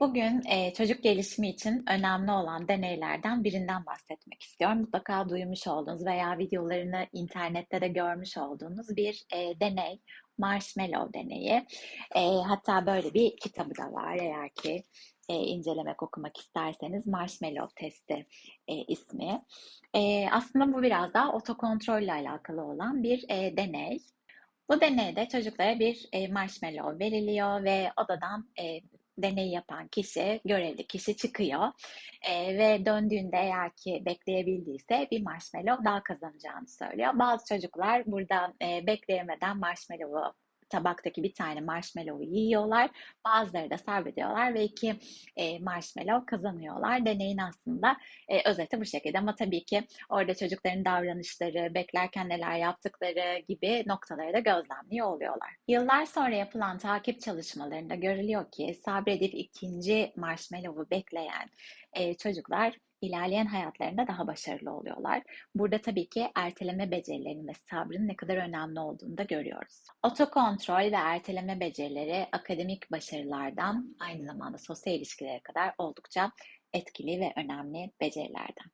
Bugün, eee, çocuk gelişimi için önemli olan deneylerden birinden bahsetmek istiyorum. Mutlaka duymuş olduğunuz veya videolarını internette de görmüş olduğunuz bir, eee, deney, marshmallow deneyi. Eee, hatta böyle bir kitabı da var eğer ki, eee, incelemek, okumak isterseniz marshmallow testi, eee, ismi. Eee, aslında bu biraz daha otokontrolle alakalı olan bir, eee, deney. Bu deneyde çocuklara bir, eee, marshmallow veriliyor ve odadan, eee, deneyi yapan kişi, görevli kişi çıkıyor, eee, ve döndüğünde eğer ki bekleyebildiyse bir marshmallow daha kazanacağını söylüyor. Bazı çocuklar burada, eee, bekleyemeden marshmallow'u tabaktaki 1 tane marshmallow'u yiyorlar. Bazıları da sabrediyorlar ve 2 eee, marshmallow kazanıyorlar. Deneyin aslında, eee, özeti bu şekilde ama tabii ki orada çocukların davranışları, beklerken neler yaptıkları gibi noktaları da gözlemliyor oluyorlar. Yıllar sonra yapılan takip çalışmalarında görülüyor ki sabredip 2'nci marshmallow'u bekleyen, eee, çocuklar ilerleyen hayatlarında daha başarılı oluyorlar. Burada tabii ki erteleme becerilerinin ve sabrın ne kadar önemli olduğunu da görüyoruz. Otokontrol ve erteleme becerileri akademik başarılardan aynı zamanda sosyal ilişkilere kadar oldukça etkili ve önemli becerilerden.